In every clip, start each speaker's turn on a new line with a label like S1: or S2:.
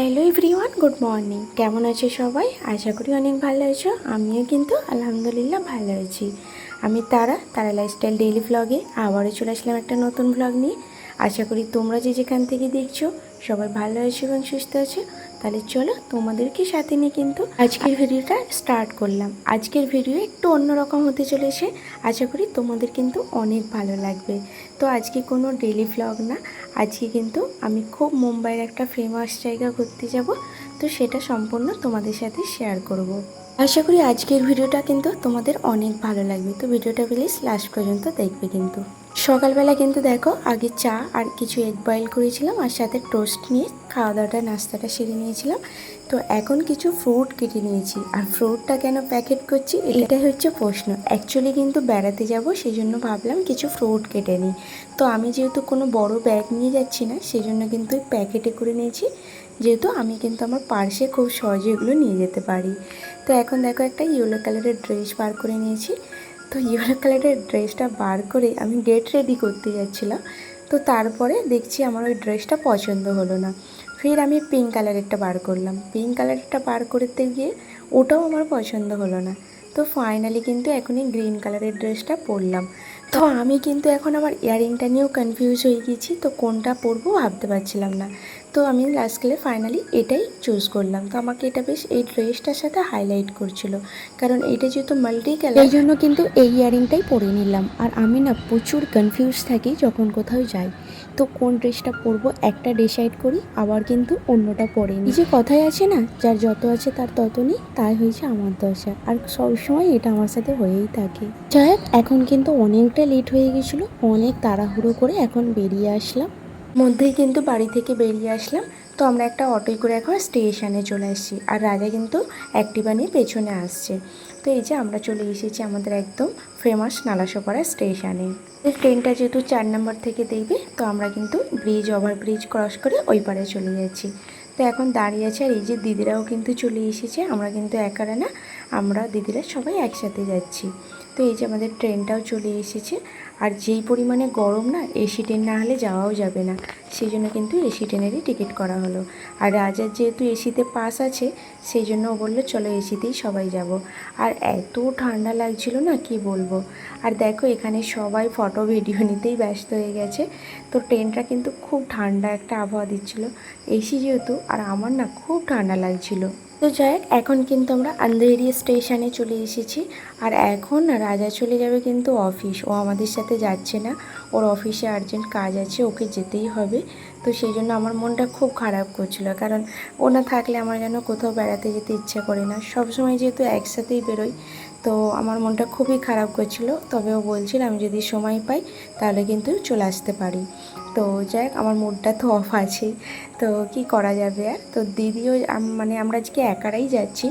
S1: Hello everyone, good morning. কেমন আছে সবাই? আশা করি অনেক ভালো আছো। আমিও কিন্তু আলহামদুলিল্লাহ ভালো আছি। আমি তারা তারা লাইফস্টাইল ডেইলি ব্লগে আবারও চলে আসলাম একটা নতুন ব্লগ নিয়ে। আশা করি তোমরা যে যেখান থেকে দেখছ, সবাই ভালো আছো এবং সুস্থ আছো। তাহলে চলো তোমাদেরকে সাথে নিয়ে কিন্তু আজকের ভিডিওটা স্টার্ট করলাম। আজকের ভিডিও একটু অন্যরকম হতে চলেছে। আশা করি তোমাদের কিন্তু অনেক ভালো লাগবে। তো আজকে কোনো ডেলি ভ্লগ না, আজকে কিন্তু আমি খুব মুম্বাইয়ের একটা ফেমাস জায়গা ঘুরতে যাব। তো সেটা সম্পূর্ণ তোমাদের সাথে শেয়ার করব। আশা করি আজকের ভিডিওটা কিন্তু তোমাদের অনেক ভালো লাগবে। তো ভিডিওটা প্লিজ লাস্ট পর্যন্ত দেখবে কিন্তু। সকালবেলা কিন্তু দেখো আগে চা আর কিছু এগ বয়েল করেছিলাম আর সাথে টোস্ট নিয়ে খাওয়া দাওয়াটা নাস্তাটা সেরে নিয়েছিলাম। তো এখন কিছু ফ্রুট কেটে নিয়েছি। আর ফ্রুটটা কেন প্যাকেট করছি? এটাই হচ্ছে প্রশ্ন। অ্যাকচুয়ালি কিন্তু বেড়াতে যাব সেই জন্য ভাবলাম কিছু ফ্রুট কেটে নিই। তো আমি যেহেতু কোনো বড় ব্যাগ নিয়ে যাচ্ছি না সেই জন্য কিন্তু প্যাকেটে করে নিয়েছি। যেহেতু আমি কিন্তু আমার পার্সে খুব সহজে এগুলো নিয়ে যেতে পারি। তো এখন দেখো একটা ইয়েলো কালারের ড্রেস বার করে নিয়েছি। তো ইয়েলো কালারের ড্রেসটা বার করে আমি গেট রেডি করতে যাচ্ছিলাম। তো তারপরে দেখছি আমার ওই ড্রেসটা পছন্দ হলো না। ফের আমি পিঙ্ক কালারেরটা বার করলাম। পিঙ্ক কালারেরটা বার করতে গিয়ে ওটাও আমার পছন্দ হলো না। তো ফাইনালি কিন্তু এখনই গ্রিন কালারের ড্রেসটা পরলাম। তো আমি কিন্তু এখন আমার ইয়ারিংটা নিয়েও কনফিউজ হয়ে গেছি। তো কোনটা পরবো ভাবতে পারছিলাম না। তো আমি লাস্টকালে ফাইনালি এটাই চুজ করলাম। তো আমাকে এটা বেশ এই ড্রেসটার সাথে হাইলাইট করছিল। কারণ এটা যেহেতু মাল্টি কালার এই জন্য কিন্তু এই ইয়ারিংটাই পরে নিলাম। আর আমি না প্রচুর কনফিউজ থাকি যখন কোথাও যাই। তো কোন ড্রেসটা পরবো, একটা ডিসাইড করি, আবার কিন্তু অন্যটা পরে নিই। যে কথাই আছে না, যার যত আছে তার তত নেই, তাই হয়েছে আমার দশা। আর সবসময় এটা আমার সাথে হয়েই থাকে। যাই এখন কিন্তু অনেকটা লেট হয়ে গেছিল, অনেক তাড়াহুড়ো করে এখন বেরিয়ে আসলাম। মধ্যেই কিন্তু বাড়ি থেকে বেরিয়ে আসলাম। তো আমরা একটা অটোয় করে এখন স্টেশনে চলে আসছি। আর রাজা কিন্তু অ্যাক্টিভা নিয়ে পেছনে আসছে। তো এই যে আমরা চলে এসেছি আমাদের একদম ফেমাস নালাসোপাড়া স্টেশনে। ট্রেনটা যেহেতু চার নম্বর থেকে দেখবে তো আমরা কিন্তু ব্রিজ ওভার ব্রিজ ক্রস করে ওই পারে চলে যাচ্ছি। তো এখন দাঁড়িয়ে আছে আর এই যে দিদিরাও কিন্তু চলে এসেছে। আমরা কিন্তু একারা না, আমরা দিদিরা সবাই একসাথে যাচ্ছি। তো এই যে আমাদের ট্রেনটাও চলে এসেছে। আর যেই পরিমাণে গরম না এসি ট্রেন না হলে যাওয়াও যাবে না। সেই জন্য কিন্তু এসি ট্রেনেরই টিকিট করা হলো। আর রাজার যেহেতু এসিতে পাস আছে সেই জন্য ও বলল, চলো এসিতেই সবাই যাব। আর এত ঠান্ডা লাগছিল না, কি বলব? আর দেখো, এখানে সবাই ফটো ভিডিও নিতেই ব্যস্ত হয়ে গেছে। তো ট্রেনটা কিন্তু খুব ঠান্ডা একটা আবহাওয়া দিচ্ছিল। এসি যেহেতু, আর আমার না খুব ঠান্ডা লাগছিল। তো যাই এখন কিন্তু আমরা আন্ধেরি স্টেশনে চলে এসেছি। আর এখন রাজা চলে যাবে কিন্তু অফিস। ও আমাদের সাথে যাচ্ছে না। ওর অফিসে আর্জেন্ট কাজ আছে, ওকে যেতেই হবে। তো সেই জন্য আমার মনটা খুব খারাপ করছিল। কারণ ও না থাকলে আমার যেন কোথাও বেড়াতে যেতে ইচ্ছা করে না। সবসময় যেহেতু একসাথেই বেরোই তো আমার মনটা খুবই খারাপ করছিল। তবে ও বলছিল, আমি যদি সময় পাই, তাহলে কিন্তু চলে আসতে পারি। তো যাই আমার মুডটা তো অফ আছেই তো কি করা যাবে আর? তো দিদিও মানে আমরা আজকে একারাই যাচ্ছি।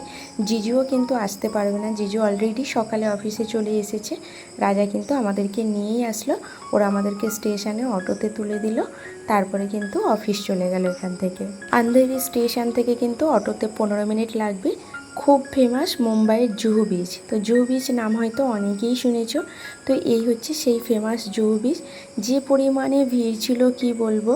S1: জিজুও কিন্তু আসতে পারবে না। জিজু অলরেডি সকালে অফিসে চলে এসেছে। রাজা কিন্তু আমাদেরকে নিয়েই আসলো। ওরা আমাদেরকে স্টেশনে অটোতে তুলে দিল। তারপরে কিন্তু অফিস চলে গেল এখান থেকে। আন্ধেরি স্টেশন থেকে কিন্তু অটোতে পনেরো মিনিট লাগবে। খুব ফেমাস মুম্বাইয়ের জুহু বিচ তো জুহু বিচ নাম হয়তো অনেকেই শুনেছ। তো এই হচ্ছে সেই ফেমাস জুহু বিচ যে পরিমাণে ভিড় ছিল কি বলব?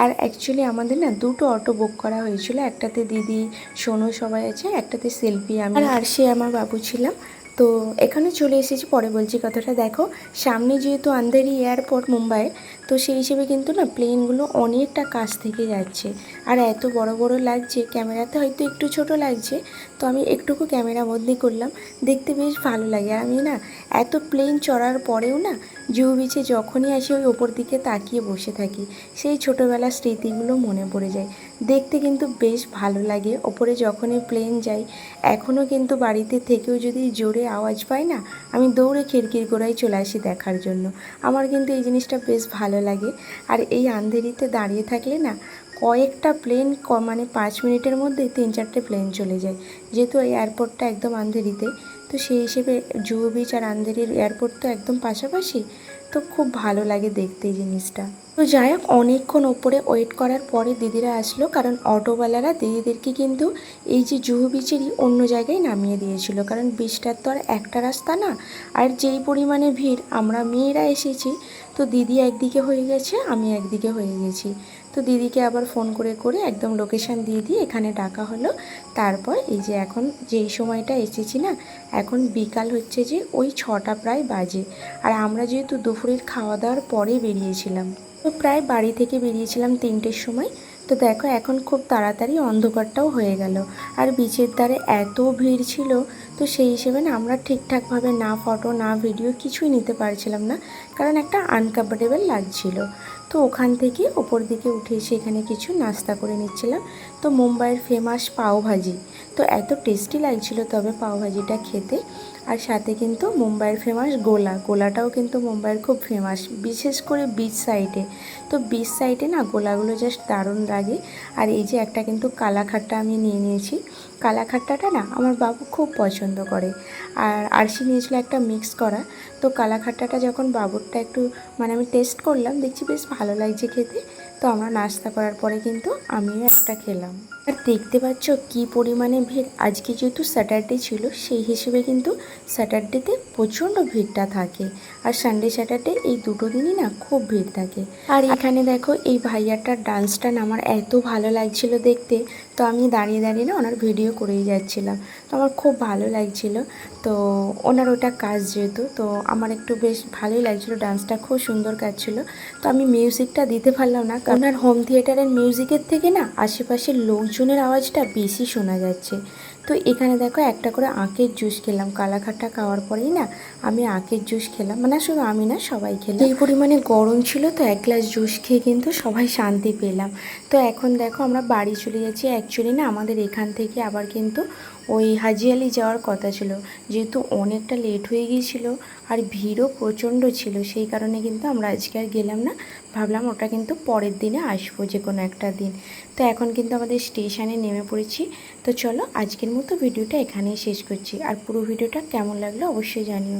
S1: আর অ্যাকচুয়ালি আমাদের না দুটো অটো বুক করা হয়েছিল। একটাতে দিদি, সোনু সবাই আছে, একটাতে সেলফি আমি। আর সে আমার বাবু ছিলাম। তো এখানে চলে এসেছি। পরে বলছি কথাটা, দেখো, সামনে যেহেতু আন্ধেরি এয়ারপোর্ট মুম্বাইয়ের তো সেই হিসেবে কিন্তু না প্লেনগুলো অনেকটা কাছ থেকে যাচ্ছে। আর এত বড় বড় লাগছে, ক্যামেরাতে হয়তো একটু ছোট লাগছে, তো আমি একটুকু ক্যামেরা বন্দি করলাম। দেখতে বেশ ভালো লাগে। আর আমি না, এত প্লেন চড়ার পরেও না, জুহু বিচে যখনই আসি ওই ওপর দিকে তাকিয়ে বসে থাকি। সেই ছোটোবেলার স্মৃতিগুলো মনে পড়ে যায়। দেখতে কিন্তু বেশ ভালো লাগে। ওপরে যখনই প্লেন যাই এখনও কিন্তু বাড়িতে থেকেও যদি জোরে আওয়াজ পাই না, আমি দৌড়ে খিড়কির গোড়ায় চলে আসি দেখার জন্য। আমার কিন্তু এই জিনিসটা বেশ ভালো লাগে। আর এই আন্ধেরিতে দাঁড়িয়ে থাকলে না কয়েকটা প্লেন মানে পাঁচ মিনিটের মধ্যে তিন চারটে প্লেন চলে যায়। যেহেতু এই এয়ারপোর্টটা একদম আন্ধেরিতে, তো সেই হিসেবে জুহু বিচ আর আন্ধেরির এয়ারপোর্ট তো একদম পাশাপাশি, তো খুব ভালো লাগে দেখতে এই জিনিসটা। তো যাই হোক, অনেকক্ষণ ওপরে ওয়েট করার পরে দিদিরা আসলো, কারণ অটোওয়ালারা দিদিদেরকে কিন্তু এই যে জুহু বিচেরই অন্য জায়গায় নামিয়ে দিয়েছিল। কারণ বিচটার তো আর একটা রাস্তা না, আর যেই পরিমাণে ভিড়, আমরা মেয়েরা এসেছি, তো দিদি একদিকে হয়ে গেছে, আমি একদিকে হয়ে গেছি। তো দিদিকে আবার ফোন করে করে একদম লোকেশান দিয়ে দিয়ে এখানে ডাকা হলো। তারপর এই যে এখন যেই সময়টা এসেছি না, এখন বিকাল হচ্ছে যে ওই ছটা প্রায় বাজে। আর আমরা যেহেতু দুপুরের খাওয়া দাওয়ার পরে বেরিয়েছিলাম। তো প্রায় বাড়ি থেকে বেরিয়েছিলাম তিনটের সময়। তো দেখো, এখন খুব তাড়াতাড়ি অন্ধকারটাও হয়ে গেল। আর বিচের ধারে এত ভিড় ছিল, তো সেই হিসেবে না আমরা ঠিকঠাকভাবে না ফটো, না ভিডিও কিছুই নিতে পারছিলাম না, কারণ একটা আনকমফোর্টেবল লাগছিল। তো ওখান থেকে ওপর দিকে উঠে এসে এখানে কিছু নাস্তা করে নিচ্ছিলাম। তো মুম্বাইয়ের ফেমাস পাওভাজি। তো এত টেস্টি লাগছিল, তবে পাওভাজিটা খেতে আর সাথে কিন্তু মুম্বাইয়ের ফেমাস গোলা। গোলাটাও কিন্তু মুম্বাইয়ের খুব ফেমাস বিশেষ করে বিচ সাইডে তো বিচ সাইডে না গোলাগুলো জাস্ট দারুণ লাগে। আর এই যে একটা কিন্তু কালাখাট্টা আমি নিয়ে নিয়েছি। কালাখাট্টাটা না আমার বাবু খুব পছন্দ করে। আর আরশি নিয়েছিল একটা মিক্স করা। তো কালাখাট্টাটা যখন বাবুরটা একটু মানে আমি টেস্ট করলাম, দেখছি বেশ ভালো লাগছে খেতে। তো আমরা নাস্তা করার পরে কিন্তু আমিও একটা খেলাম। দেখতে পাচ্ছ কি পরিমাণে ভিড়? আজকে যেহেতু স্যাটারডে ছিল, সেই হিসেবে কিন্তু স্যাটারডেতে প্রচণ্ড ভিড়টা থাকে। আর সানডে স্যাটারডে এই দুটো দিনই না খুব ভিড় থাকে। আর এখানে দেখো, এই ভাইয়াটার ডান্সটা আমার এত ভালো লাগছিল দেখতে। তো আমি দাঁড়িয়ে দাঁড়িয়ে না ওনার ভিডিও করেই যাচ্ছিলাম। তো আমার খুব ভালো লাগছিল। তো ওনার ওটা কাজ যেহেতু, তো আমার একটু বেশ ভালোই লাগছিল। ডান্সটা খুব সুন্দর কাজ ছিল তো আমি মিউজিকটা দিতে পারলাম না। কারণ হোম থিয়েটারের মিউজিকের থেকে না আশেপাশের লোকজনের আওয়াজটা বেশি শোনা যাচ্ছে। তো এখানে দেখো একটা করে আঁকের জুস খেলাম। কালাঘাটটা খাওয়ার পরেই না আমি আঁকের জুস খেলাম। মানে শুধু আমি না, সবাই খেলাম এই পরিমাণে গরম ছিল তো, এক গ্লাস জুস খেয়ে কিন্তু সবাই শান্তি পেলাম। তো এখন দেখো আমরা বাড়ি চলে যাচ্ছি। অ্যাকচুয়ালি না আমাদের এখান থেকে আবার কিন্তু ওই হাজি আলি যাওয়ার কথা ছিল। যেহেতু অনেকটা লেট হয়ে গিয়েছিল আর ভিড়ও প্রচণ্ড ছিল, সেই কারণে কিন্তু আমরা আজকে আর গেলাম না। ভাবলাম ওটা কিন্তু পরের দিনে আসব যে কোনো একটা দিন। তো এখন কিন্তু আমাদের স্টেশনে নেমে পড়েছি। তো চলো আজকের মতো ভিডিওটা এখানেই শেষ করছি। আর পুরো ভিডিওটা কেমন লাগল অবশ্যই জানিও।